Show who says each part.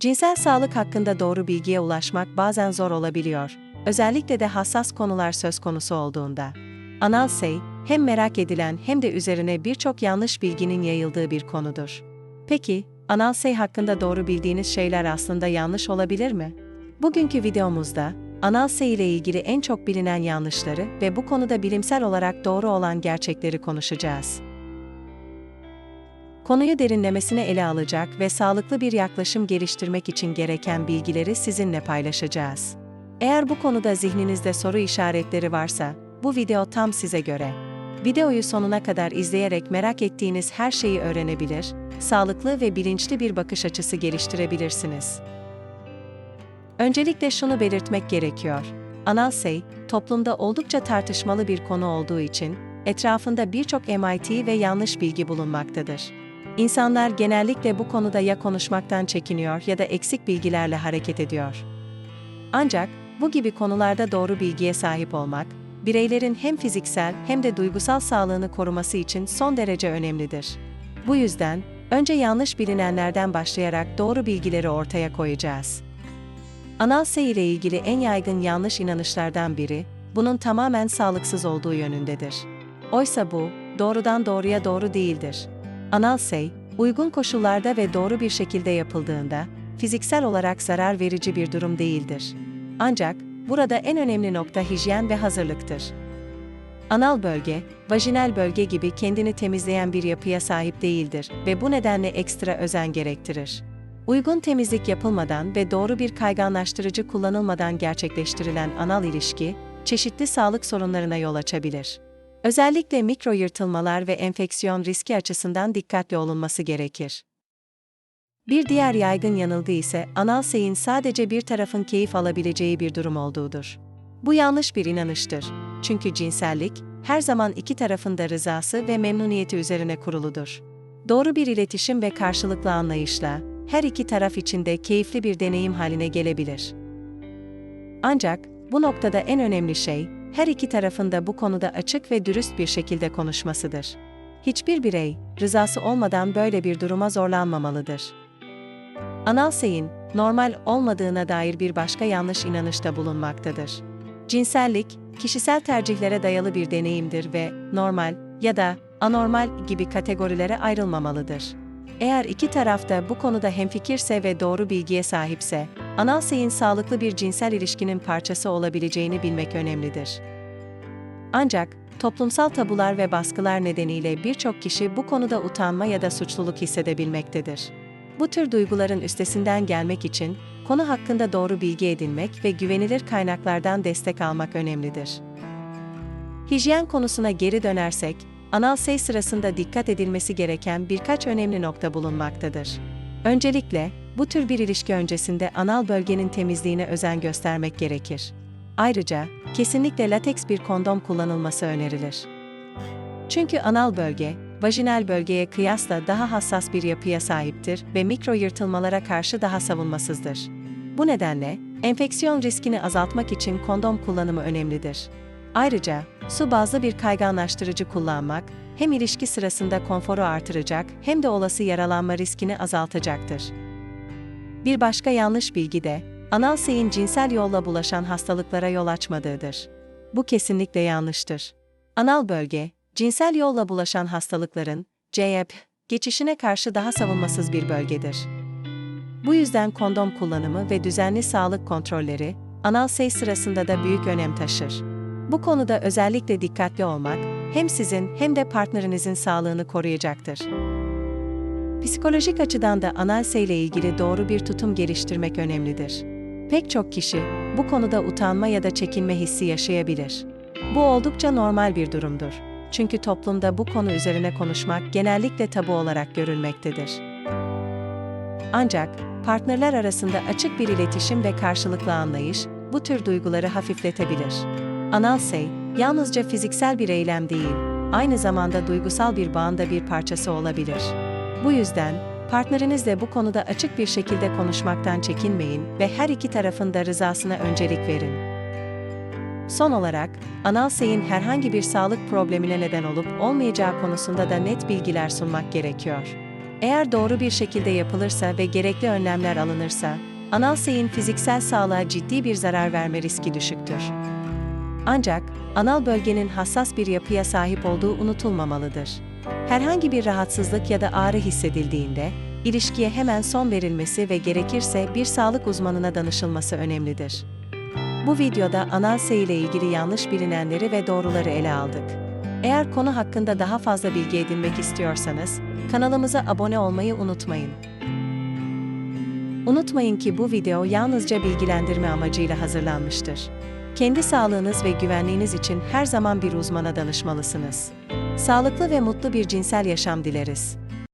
Speaker 1: Cinsel sağlık hakkında doğru bilgiye ulaşmak bazen zor olabiliyor. Özellikle de hassas konular söz konusu olduğunda. Anal sey, hem merak edilen hem de üzerine birçok yanlış bilginin yayıldığı bir konudur. Peki, anal sey hakkında doğru bildiğiniz şeyler aslında yanlış olabilir mi? Bugünkü videomuzda, anal sey ile ilgili en çok bilinen yanlışları ve bu konuda bilimsel olarak doğru olan gerçekleri konuşacağız. Konuyu derinlemesine ele alacak ve sağlıklı bir yaklaşım geliştirmek için gereken bilgileri sizinle paylaşacağız. Eğer bu konuda zihninizde soru işaretleri varsa, bu video tam size göre. Videoyu sonuna kadar izleyerek merak ettiğiniz her şeyi öğrenebilir, sağlıklı ve bilinçli bir bakış açısı geliştirebilirsiniz. Öncelikle şunu belirtmek gerekiyor. Anal sey, toplumda oldukça tartışmalı bir konu olduğu için, etrafında birçok MIT ve yanlış bilgi bulunmaktadır. İnsanlar genellikle bu konuda ya konuşmaktan çekiniyor ya da eksik bilgilerle hareket ediyor. Ancak, bu gibi konularda doğru bilgiye sahip olmak, bireylerin hem fiziksel hem de duygusal sağlığını koruması için son derece önemlidir. Bu yüzden, önce yanlış bilinenlerden başlayarak doğru bilgileri ortaya koyacağız. Anal sey ile ilgili en yaygın yanlış inanışlardan biri, bunun tamamen sağlıksız olduğu yönündedir. Oysa bu, doğrudan doğruya doğru değildir. Anal sey, uygun koşullarda ve doğru bir şekilde yapıldığında, fiziksel olarak zarar verici bir durum değildir. Ancak, burada en önemli nokta hijyen ve hazırlıktır. Anal bölge, vajinal bölge gibi kendini temizleyen bir yapıya sahip değildir ve bu nedenle ekstra özen gerektirir. Uygun temizlik yapılmadan ve doğru bir kayganlaştırıcı kullanılmadan gerçekleştirilen anal ilişki, çeşitli sağlık sorunlarına yol açabilir. Özellikle mikro yırtılmalar ve enfeksiyon riski açısından dikkatli olunması gerekir. Bir diğer yaygın yanılgı ise anal seyin sadece bir tarafın keyif alabileceği bir durum olduğudur. Bu yanlış bir inanıştır. Çünkü cinsellik her zaman iki tarafın da rızası ve memnuniyeti üzerine kuruludur. Doğru bir iletişim ve karşılıklı anlayışla her iki taraf için de keyifli bir deneyim haline gelebilir. Ancak bu noktada en önemli şey her iki tarafın da bu konuda açık ve dürüst bir şekilde konuşmasıdır. Hiçbir birey, rızası olmadan böyle bir duruma zorlanmamalıdır. Anal seyin, normal olmadığına dair bir başka yanlış inanışta bulunmaktadır. Cinsellik, kişisel tercihlere dayalı bir deneyimdir ve normal ya da anormal gibi kategorilere ayrılmamalıdır. Eğer iki taraf da bu konuda hemfikirse ve doğru bilgiye sahipse, anal seyin sağlıklı bir cinsel ilişkinin parçası olabileceğini bilmek önemlidir. Ancak, toplumsal tabular ve baskılar nedeniyle birçok kişi bu konuda utanma ya da suçluluk hissedebilmektedir. Bu tür duyguların üstesinden gelmek için, konu hakkında doğru bilgi edinmek ve güvenilir kaynaklardan destek almak önemlidir. Hijyen konusuna geri dönersek, anal sey sırasında dikkat edilmesi gereken birkaç önemli nokta bulunmaktadır. Öncelikle, bu tür bir ilişki öncesinde anal bölgenin temizliğine özen göstermek gerekir. Ayrıca, kesinlikle lateks bir kondom kullanılması önerilir. Çünkü anal bölge, vajinal bölgeye kıyasla daha hassas bir yapıya sahiptir ve mikro yırtılmalara karşı daha savunmasızdır. Bu nedenle, enfeksiyon riskini azaltmak için kondom kullanımı önemlidir. Ayrıca, su bazlı bir kayganlaştırıcı kullanmak, hem ilişki sırasında konforu artıracak hem de olası yaralanma riskini azaltacaktır. Bir başka yanlış bilgi de, anal seyin cinsel yolla bulaşan hastalıklara yol açmadığıdır. Bu kesinlikle yanlıştır. Anal bölge, cinsel yolla bulaşan hastalıkların, CEP, geçişine karşı daha savunmasız bir bölgedir. Bu yüzden kondom kullanımı ve düzenli sağlık kontrolleri, anal sey sırasında da büyük önem taşır. Bu konuda özellikle dikkatli olmak, hem sizin hem de partnerinizin sağlığını koruyacaktır. Psikolojik açıdan da anal sey ile ilgili doğru bir tutum geliştirmek önemlidir. Pek çok kişi, bu konuda utanma ya da çekinme hissi yaşayabilir. Bu oldukça normal bir durumdur. Çünkü toplumda bu konu üzerine konuşmak genellikle tabu olarak görülmektedir. Ancak, partnerler arasında açık bir iletişim ve karşılıklı anlayış, bu tür duyguları hafifletebilir. Anal sey, yalnızca fiziksel bir eylem değil, aynı zamanda duygusal bir bağın da bir parçası olabilir. Bu yüzden, partnerinizle bu konuda açık bir şekilde konuşmaktan çekinmeyin ve her iki tarafın da rızasına öncelik verin. Son olarak, anal seyin herhangi bir sağlık problemine neden olup olmayacağı konusunda da net bilgiler sunmak gerekiyor. Eğer doğru bir şekilde yapılırsa ve gerekli önlemler alınırsa, anal seyin fiziksel sağlığa ciddi bir zarar verme riski düşüktür. Ancak, anal bölgenin hassas bir yapıya sahip olduğu unutulmamalıdır. Herhangi bir rahatsızlık ya da ağrı hissedildiğinde, ilişkiye hemen son verilmesi ve gerekirse bir sağlık uzmanına danışılması önemlidir. Bu videoda anal sey ile ilgili yanlış bilinenleri ve doğruları ele aldık. Eğer konu hakkında daha fazla bilgi edinmek istiyorsanız, kanalımıza abone olmayı unutmayın. Unutmayın ki bu video yalnızca bilgilendirme amacıyla hazırlanmıştır. Kendi sağlığınız ve güvenliğiniz için her zaman bir uzmana danışmalısınız. Sağlıklı ve mutlu bir cinsel yaşam dileriz.